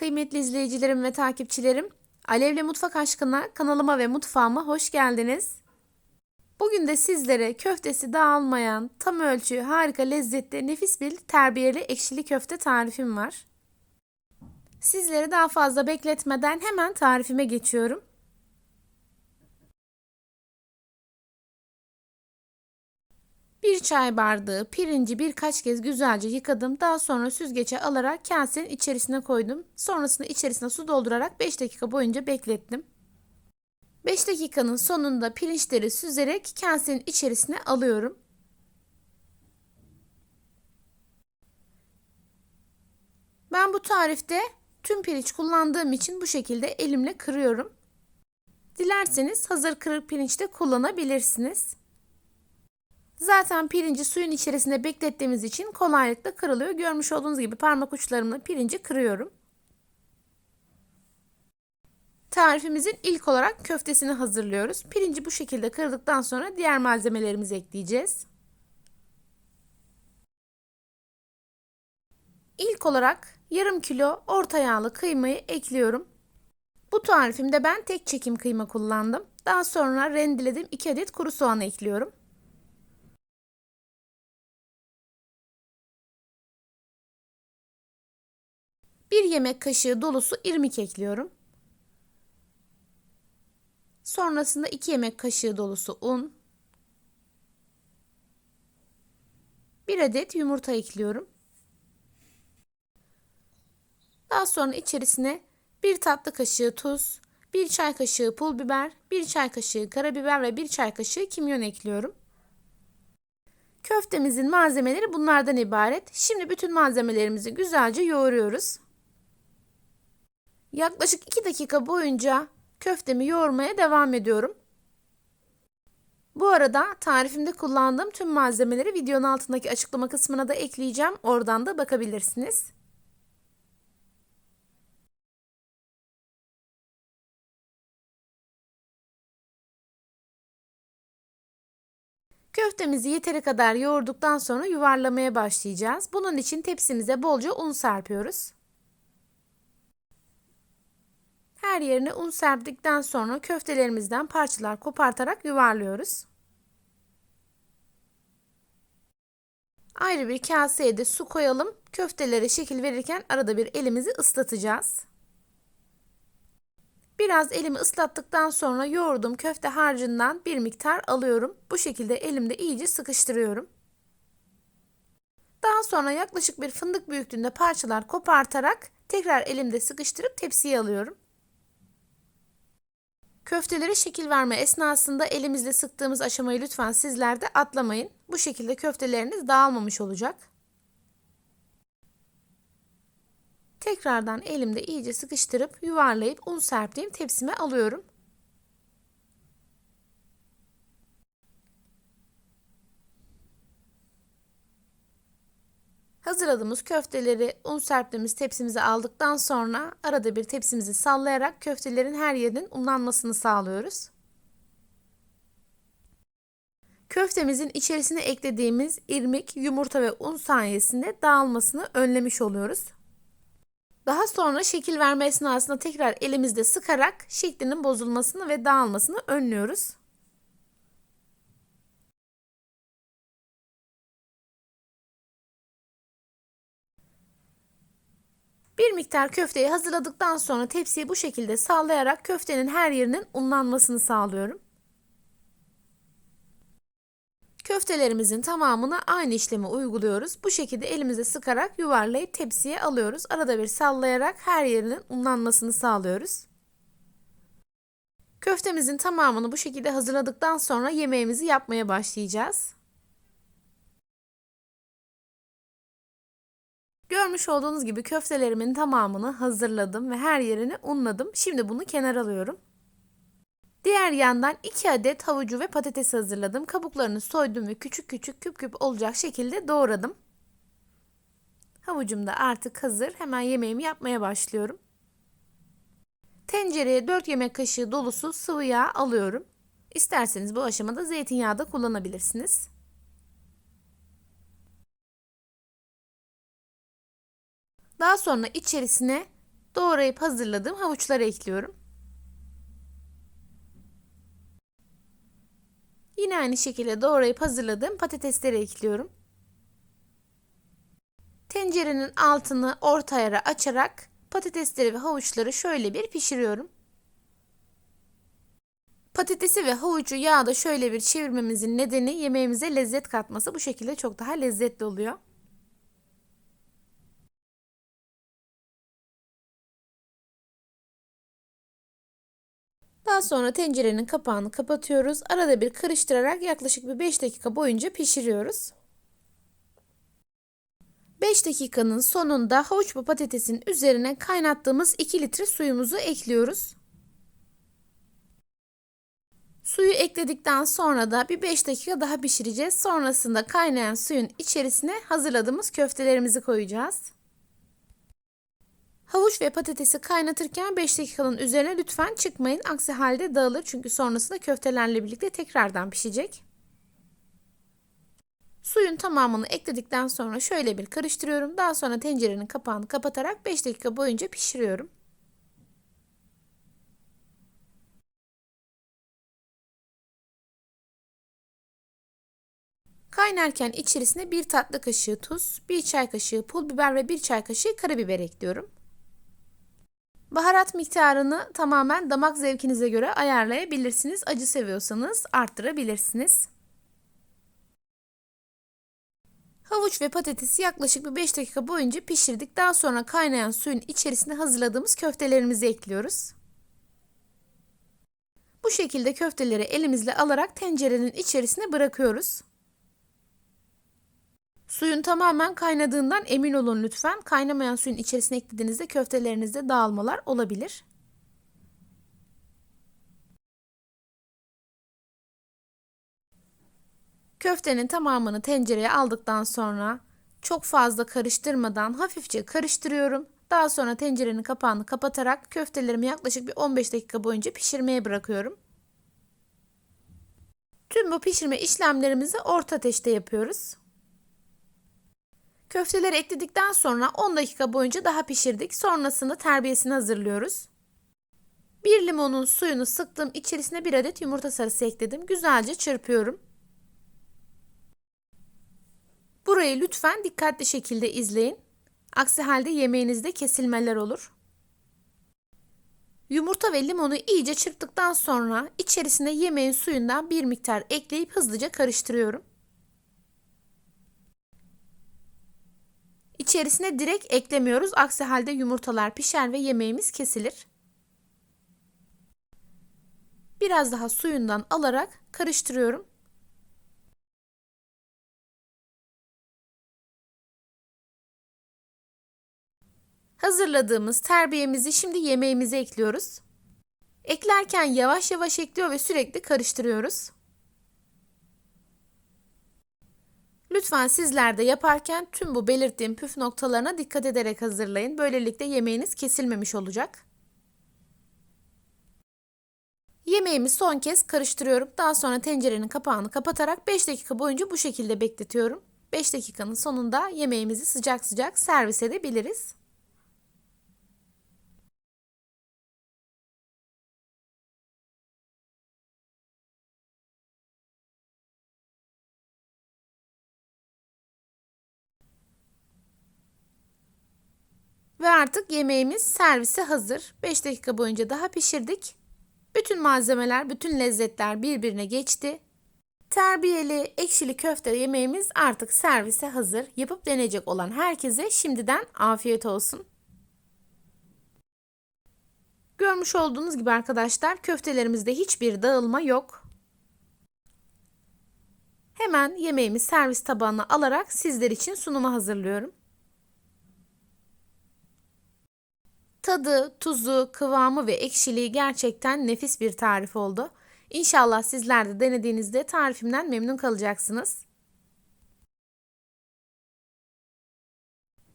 Kıymetli izleyicilerim ve takipçilerim, Alevle Mutfak Aşkına kanalıma ve mutfağıma hoş geldiniz. Bugün de sizlere köftesi dağılmayan, tam ölçü, harika lezzetli, nefis bir terbiyeli ekşili köfte tarifim var. Sizleri daha fazla bekletmeden hemen tarifime geçiyorum. Bir çay bardağı pirinci birkaç kez güzelce yıkadım. Daha sonra süzgece alarak kasenin içerisine koydum. Sonrasında içerisine su doldurarak 5 dakika boyunca beklettim. 5 dakikanın sonunda pirinçleri süzerek kasenin içerisine alıyorum. Ben bu tarifte tüm pirinç kullandığım için bu şekilde elimle kırıyorum. Dilerseniz hazır kırık pirinç de kullanabilirsiniz. Zaten pirinci suyun içerisinde beklettiğimiz için kolaylıkla kırılıyor. Görmüş olduğunuz gibi parmak uçlarımla pirinci kırıyorum. Tarifimizin ilk olarak köftesini hazırlıyoruz. Pirinci bu şekilde kırdıktan sonra diğer malzemelerimizi ekleyeceğiz. İlk olarak yarım kilo orta yağlı kıymayı ekliyorum. Bu tarifimde ben tek çekim kıyma kullandım. Daha sonra rendeledim 2 adet kuru soğan ekliyorum. Bir yemek kaşığı dolusu irmik ekliyorum. Sonrasında 2 yemek kaşığı dolusu un. 1 adet yumurta ekliyorum. Daha sonra içerisine 1 tatlı kaşığı tuz, 1 çay kaşığı pul biber, 1 çay kaşığı karabiber ve 1 çay kaşığı kimyon ekliyorum. Köftemizin malzemeleri bunlardan ibaret. Şimdi bütün malzemelerimizi güzelce yoğuruyoruz. Yaklaşık 2 dakika boyunca köftemi yoğurmaya devam ediyorum. Bu arada tarifimde kullandığım tüm malzemeleri videonun altındaki açıklama kısmına da ekleyeceğim. Oradan da bakabilirsiniz. Köftemizi yeteri kadar yoğurduktan sonra yuvarlamaya başlayacağız. Bunun için tepsimize bolca un serpiyoruz. Her yerine un serptikten sonra köftelerimizden parçalar kopartarak yuvarlıyoruz. Ayrı bir kaseye de su koyalım. Köftelere şekil verirken arada bir elimizi ıslatacağız. Biraz elimi ıslattıktan sonra yoğurduğum köfte harcından bir miktar alıyorum. Bu şekilde elimde iyice sıkıştırıyorum. Daha sonra yaklaşık bir fındık büyüklüğünde parçalar kopartarak tekrar elimde sıkıştırıp tepsiye alıyorum. Köftelere şekil verme esnasında elimizle sıktığımız aşamayı lütfen sizler de atlamayın. Bu şekilde köfteleriniz dağılmamış olacak. Tekrardan elimde iyice sıkıştırıp yuvarlayıp un serptiğim tepsime alıyorum. Hazırladığımız köfteleri un serptiğimiz tepsimize aldıktan sonra arada bir tepsimizi sallayarak köftelerin her yerinin unlanmasını sağlıyoruz. Köftemizin içerisine eklediğimiz irmik, yumurta ve un sayesinde dağılmasını önlemiş oluyoruz. Daha sonra şekil verme esnasında tekrar elimizde sıkarak şeklinin bozulmasını ve dağılmasını önlüyoruz. Bir miktar köfteyi hazırladıktan sonra tepsiyi bu şekilde sallayarak köftenin her yerinin unlanmasını sağlıyorum. Köftelerimizin tamamına aynı işlemi uyguluyoruz. Bu şekilde elimize sıkarak yuvarlayıp tepsiye alıyoruz. Arada bir sallayarak her yerinin unlanmasını sağlıyoruz. Köftemizin tamamını bu şekilde hazırladıktan sonra yemeğimizi yapmaya başlayacağız. Görmüş olduğunuz gibi köftelerimin tamamını hazırladım ve her yerini unladım. Şimdi bunu kenara alıyorum. Diğer yandan 2 adet havucu ve patates hazırladım. Kabuklarını soydum ve küçük küçük küp küp olacak şekilde doğradım. Havucum da artık hazır. Hemen yemeğimi yapmaya başlıyorum. Tencereye 4 yemek kaşığı dolusu sıvı yağ alıyorum. İsterseniz bu aşamada zeytinyağı da kullanabilirsiniz. Daha sonra içerisine doğrayıp hazırladığım havuçları ekliyorum. Yine aynı şekilde doğrayıp hazırladığım patatesleri ekliyorum. Tencerenin altını orta ayara açarak patatesleri ve havuçları şöyle bir pişiriyorum. Patatesi ve havucu yağda şöyle bir çevirmemizin nedeni yemeğimize lezzet katması. Bu şekilde çok daha lezzetli oluyor. Daha sonra tencerenin kapağını kapatıyoruz. Arada bir karıştırarak yaklaşık bir 5 dakika boyunca pişiriyoruz. 5 dakikanın sonunda havuç ve patatesin üzerine kaynattığımız 2 litre suyumuzu ekliyoruz. Suyu ekledikten sonra da bir 5 dakika daha pişireceğiz. Sonrasında kaynayan suyun içerisine hazırladığımız köftelerimizi koyacağız. Havuç ve patatesi kaynatırken 5 dakikanın üzerine lütfen çıkmayın. Aksi halde dağılır çünkü sonrasında köftelerle birlikte tekrardan pişecek. Suyun tamamını ekledikten sonra şöyle bir karıştırıyorum. Daha sonra tencerenin kapağını kapatarak 5 dakika boyunca pişiriyorum. Kaynarken içerisine bir tatlı kaşığı tuz, bir çay kaşığı pul biber ve bir çay kaşığı karabiber ekliyorum. Baharat miktarını tamamen damak zevkinize göre ayarlayabilirsiniz. Acı seviyorsanız arttırabilirsiniz. Havuç ve patatesi yaklaşık bir 5 dakika boyunca pişirdik. Daha sonra kaynayan suyun içerisine hazırladığımız köftelerimizi ekliyoruz. Bu şekilde köfteleri elimizle alarak tencerenin içerisine bırakıyoruz. Suyun tamamen kaynadığından emin olun lütfen. Kaynamayan suyun içerisine eklediğinizde köftelerinizde dağılmalar olabilir. Köftenin tamamını tencereye aldıktan sonra çok fazla karıştırmadan hafifçe karıştırıyorum. Daha sonra tencerenin kapağını kapatarak köftelerimi yaklaşık bir 15 dakika boyunca pişirmeye bırakıyorum. Tüm bu pişirme işlemlerimizi orta ateşte yapıyoruz. Köfteleri ekledikten sonra 10 dakika boyunca daha pişirdik. Sonrasında terbiyesini hazırlıyoruz. Bir limonun suyunu sıktım. İçerisine bir adet yumurta sarısı ekledim. Güzelce çırpıyorum. Burayı lütfen dikkatli şekilde izleyin. Aksi halde yemeğinizde kesilmeler olur. Yumurta ve limonu iyice çırptıktan sonra içerisine yemeğin suyundan bir miktar ekleyip hızlıca karıştırıyorum. İçerisine direkt eklemiyoruz. Aksi halde yumurtalar pişer ve yemeğimiz kesilir. Biraz daha suyundan alarak karıştırıyorum. Hazırladığımız terbiyemizi şimdi yemeğimize ekliyoruz. Eklerken yavaş yavaş ekliyor ve sürekli karıştırıyoruz. Lütfen sizler de yaparken tüm bu belirttiğim püf noktalarına dikkat ederek hazırlayın. Böylelikle yemeğiniz kesilmemiş olacak. Yemeğimi son kez karıştırıyorum. Daha sonra tencerenin kapağını kapatarak 5 dakika boyunca bu şekilde bekletiyorum. 5 dakikanın sonunda yemeğimizi sıcak sıcak servis edebiliriz. Ve artık yemeğimiz servise hazır. 5 dakika boyunca daha pişirdik. Bütün malzemeler, bütün lezzetler birbirine geçti. Terbiyeli, ekşili köfte yemeğimiz artık servise hazır. Yapıp deneyecek olan herkese şimdiden afiyet olsun. Görmüş olduğunuz gibi arkadaşlar köftelerimizde hiçbir dağılma yok. Hemen yemeğimi servis tabağına alarak sizler için sunuma hazırlıyorum. Tadı, tuzu, kıvamı ve ekşiliği gerçekten nefis bir tarif oldu. İnşallah sizler de denediğinizde tarifimden memnun kalacaksınız.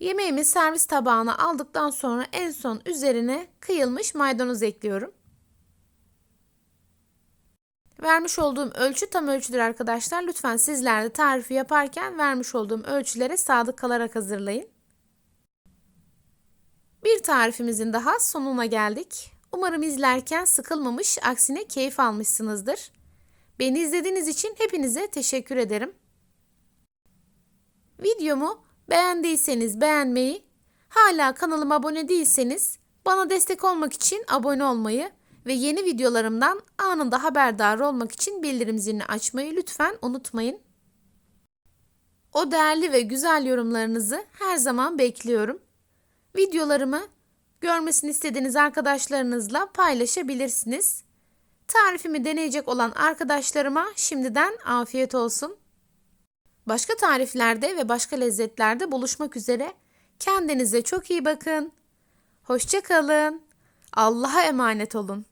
Yemeğimi servis tabağına aldıktan sonra en son üzerine kıyılmış maydanoz ekliyorum. Vermiş olduğum ölçü tam ölçüdür arkadaşlar. Lütfen sizler de tarifi yaparken vermiş olduğum ölçülere sadık kalarak hazırlayın. Tarifimizin daha sonuna geldik. Umarım izlerken sıkılmamış, aksine keyif almışsınızdır. Beni izlediğiniz için hepinize teşekkür ederim. Videomu beğendiyseniz beğenmeyi, hala kanalıma abone değilseniz bana destek olmak için abone olmayı ve yeni videolarımdan anında haberdar olmak için bildirim zilini açmayı lütfen unutmayın. O değerli ve güzel yorumlarınızı her zaman bekliyorum. Videolarımı görmesini istediğiniz arkadaşlarınızla paylaşabilirsiniz. Tarifimi deneyecek olan arkadaşlarıma şimdiden afiyet olsun. Başka tariflerde ve başka lezzetlerde buluşmak üzere. Kendinize çok iyi bakın. Hoşça kalın. Allah'a emanet olun.